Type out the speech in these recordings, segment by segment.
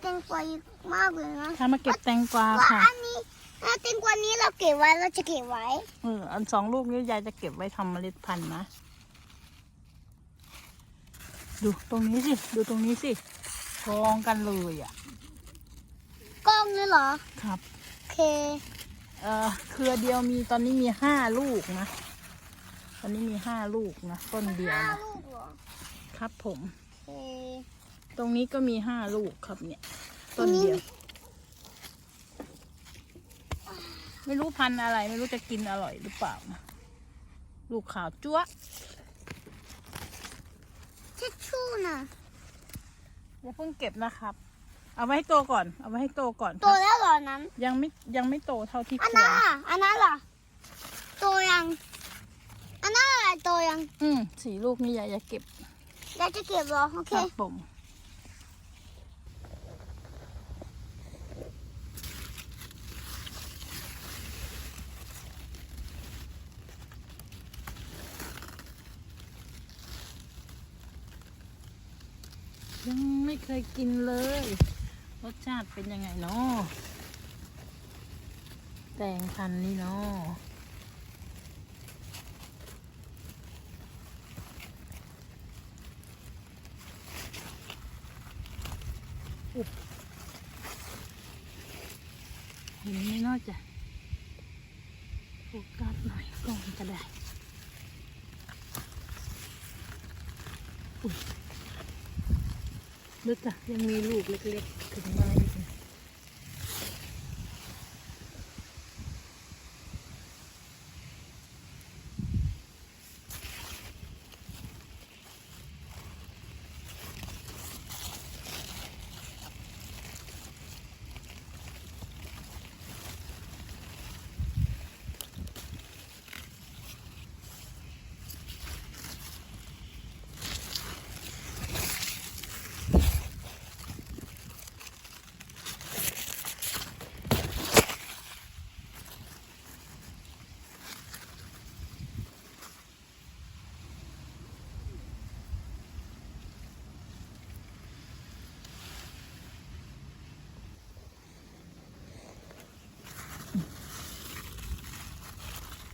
แตงกวาเยอะมากเลยนะถ้ามาเก็บแตงกวาว่าค่ะ อันนี้ถ้าแตงกวานี้เราเก็บไว้เราจะเก็บไว้เอออันสองลูกนี้ยายจะเก็บไว้ทำเมล็ดพันธุ์นะ ดูตรงนี้สิ ดูตรงนี้สิกองกันเลยอะ กล้องเลยเหรอ ครับ โอเค เออเครือเดียวมีตอนนี้มีห้าลูกนะ ตอนนี้มีห้าลูกนะต้นเดียวห้านะลูกเหรอ ครับผมโอเคต รงนี้ก็มีห้าลูกครับเนี่ย ต้นเดียว ไม่รู้พันธุ์อะไร ไม่รู้จะกินอร่อยหรือเปล่านะลูกขาวจั๊วะทิชชู่น่ะอย่าเพิ่งเก็บนะครับ เอาไว้ให้โตก่อน เอาไว้ให้โตก่อนคโตรับแล้วเหรอนั้นยังไม่ยังไม่โตเท่าที่อันควนั้นรล่ะอันนั้นล่ะโตยังอันนั้นอะไรโตยังอืมสี่ลูกนี่ยายจะเก็บเราจะเก็บเหรอโอเค ครับผม ยังไม่เคยกินเลย รสชาติเป็นยังไงเนาะแตงพันนี่เนาะเห็นไหมเนอกจากโฟกัสหน่อยกล้องก็ได้อุ๊ย ลึกอะยังมีลูกเล็กๆถึงม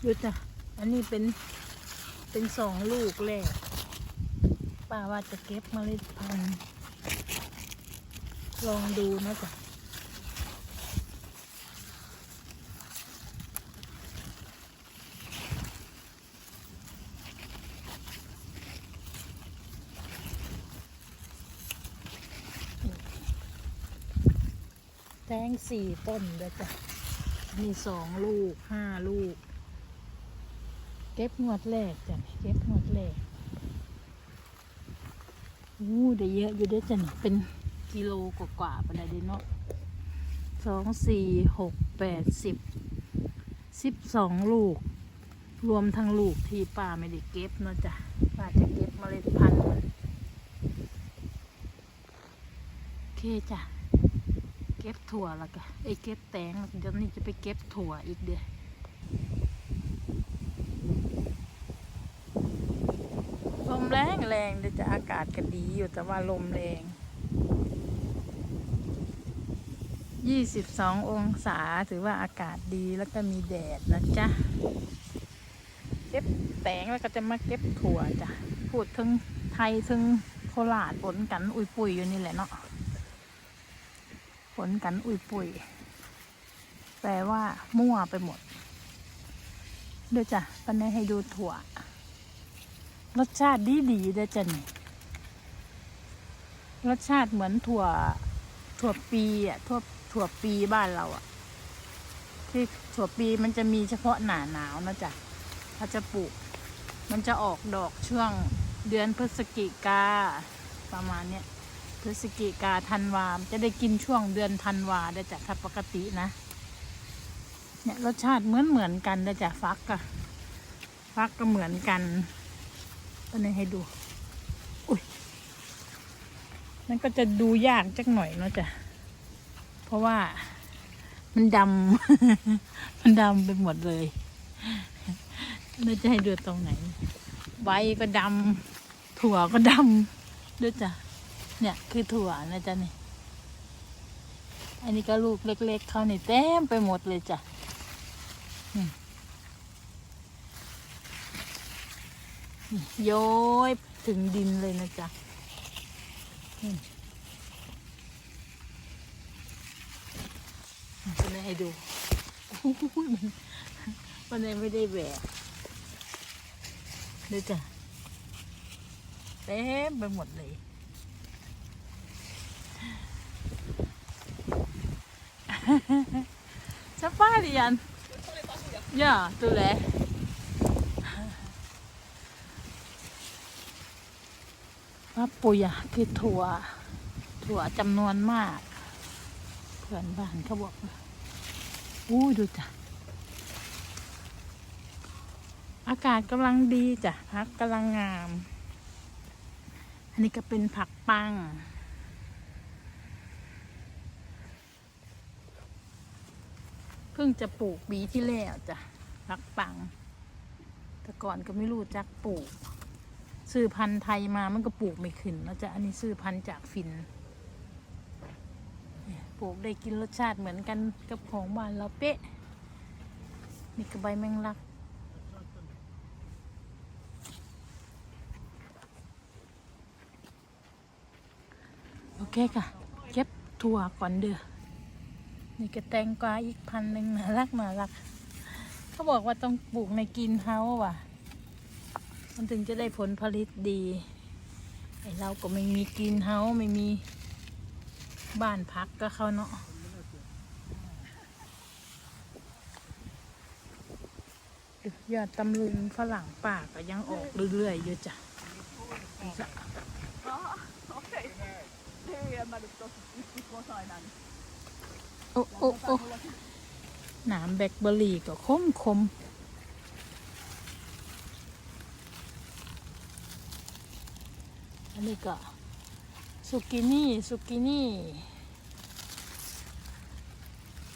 ยุดนะอันนี้เป็นเป็นสองลูกแรกป้าว่าจะเก็บเมล็ดพันธุ์ลองดูนะจ๊ะแตงสี่ต้นเด้อจ้ะ มีสองลูกห้าลูก ก็บงวดแรกจ้ะเก็บงวดแรกอู้ได้เยอะอยู่ด้อจ้ะนี่เป็นกิโลกว่าๆไปเลยเด้เนาะสองสี่หกแปดสิบสิบสองลูก รวมทั้งลูกที่ป้าไม่ได้เก็บเนาะจ้ะป้าจะเก็บเมล็ดพันธุ์มันโอเคจ้ะเก็บถั่วแล้วก็ไอ้เก็บแตงแล้วเดี๋ยวนี้จะไปเก็บถั่วอีกเดียวลม แรงแรงเดี๋ยวจะอากาศก็ดีอยู่แต่ว่าลมแรงยี่สิบสององศาถือว่าอากาศดีแล้วก็มีแดดนะจ๊ะ เก็บแตงแล้วก็จะมาเก็บถั่วจ้ะ พูดถึงไทยถึงโคราชปนกันอุยปุยอยู่นี่แหละเนาะผลกันอุยปุยแปลว่ามั่วไปหมดเดี๋ยวจ้ะปันนี้ให้ดูถั่ว รสชาติดีดีเด้อจ้ะนี่รสชาติเหมือนถั่ว ถั่วปีอะถั่วถั่วปีบ้านเราอะ ที่ถั่วปีมันจะมีเฉพาะหนาหนาวนะจ๊ะถ้าจะปลูก มันจะออกดอกช่วงเดือนพฤศจิกาประมาณเนี้ยพฤศจิกาธันวาจะได้กินช่วงเดือนธันวาได้จากถ้าปกตินะ เนี่ยรสชาติเหมือนเหมือนกันได้จากฟักอะฟักก็เหมือนกัน ตอนนี้ให้ดูอุ้ยมันก็จะดูยากจักหน่อยเนาะจ้ะเพราะว่ามันดำ มันดำไปหมดเลยเราจะให้ดูตรงไหน ใบก็ดำถั่วก็ดำด้วยจ้ะเนี่ยคือถั่วนะจ๊ะนี่อันนี้ก็ลูกเล็ก ๆ เขานี่เต็มไปหมดเลยจ้ะอืมนี่โย้อยถึงดินเลยนะจ๊ะมจะได้ให้ดูมันมันไม่ได้แบกดูจ้ะเต็มไปหมดเลย Safari yan. Ja, tuh leh. ว่าปุยะคือถั่ว ถั่วจำนวนมาก เพื่อนบ้านเขาบอกอู้ดูจ้ะ อากาศกำลังดีจ้ะพักกำลังงาม อันนี้ก็เป็นผักปังเพิ่งจะปลูกปีที่แล้วจ้ะพักปัง แต่ก่อนก็ไม่รู้จักปลูก ซื้อพันธุ์ไทยมามันก็ปลูกไม่ขึ้นแล้วจะอันนี้ซื้อพันธุ์จากฟินปลูกได้กินรสชาติเหมือนกันกับของบ้านเราเป๊ะนี่ก็ใบแมงลักโอเคค่ะ เก็บถั่วก่อนเด้อนี่ก็แตงกวาอีกพันหนึ่งน่ารักน่ารัก เขาบอกว่าต้องปลูกในกรีนเฮาว่ะ มันถึงจะได้ผลผลิตดี ไอเราก็ไม่มีกรีนเฮาส์ไม่มีบ้านพักก็เขาเนาะยอดตำลึงฝรั่งป่าก็ยังออกเรื่อยๆอยู่จ้ะ Okej. Det är Maluk då, vi får ta en annan. โอ้โอ้โอ้หนามแบล็คเบอร์รี่ก็คมคม อันนี้ก็สุกินี่สุกินี่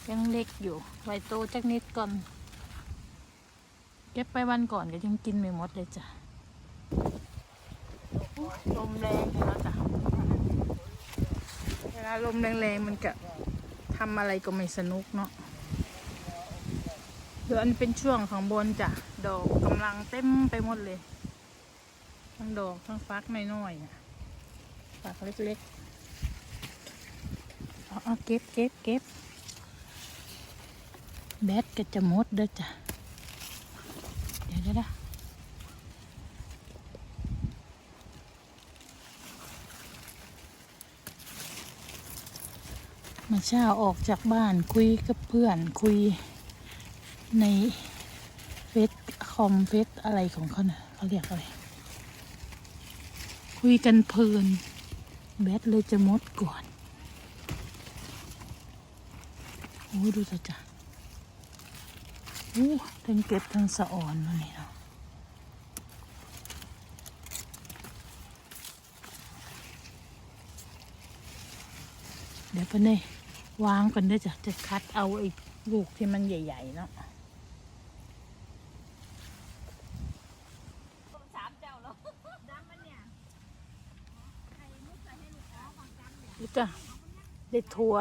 ยังเล็กอยู่ ไว้โตจักนิดก่อน เก็บไปวันก่อนก็ยังกินไม่หมดเลยจ้ะลมแรงแล้วจ้ะเวลาลมแรงๆมันก็ทำอะไรก็ไม่สนุกเนาะเดี๋ยวอันเป็นช่วงของบนจ้ะ ดอกกำลังเต็มไปหมดเลย ทั้งดอกทั้งฟักน้อยๆฟักเล็กๆเอาเก็บเก็บเก็บแบตก็จะหมดเด้อจ้ะ เดี๋ยวเดี๋ยวนะมาเช้าออกจากบ้านคุยกับเพื่อนคุยในเฟซคอมเฟซอะไรของเขาเน่ะเขาเรียกอะไร คุยกันเพลิน แบตเลยจะหมดก่อน โอ้ดูสิจ้ะโอ้ทั้งเก็บทั้งสะอ่อนเลยเนาะเดี๋ยวไปเนี่ยวางกันเด้จ้ะจะคัดเอาไอ้ลูกที่มันใหญ่ ๆ เนาะ สามเจ้าแล้ว นี่จ้ะได้ทัว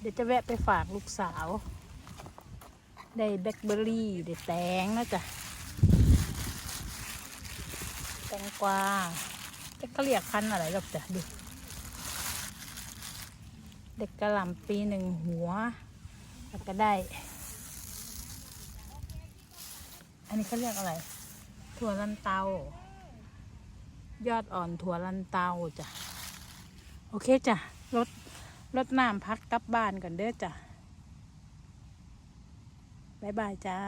เดี๋ยวจะแวะไปฝากลูกสาว ได้แบล็คเบอร์รี่ ได้แตงนะจ๊ะแตงกวาจะก็เรียกพันอะไรหรอกจ้ะดูเด็กกระหล่ำปีหนึ่งหัว แล้วก็ได้ อันนี้เขาเรียกอะไร ถั่วลันเตา ยอดอ่อนถั่วลันเตาจ้ะ โอเคจ้ะ รถรถน้ำพักกลับบ้านก่อนเด้อจ้ะ บ๊ายบายจ้า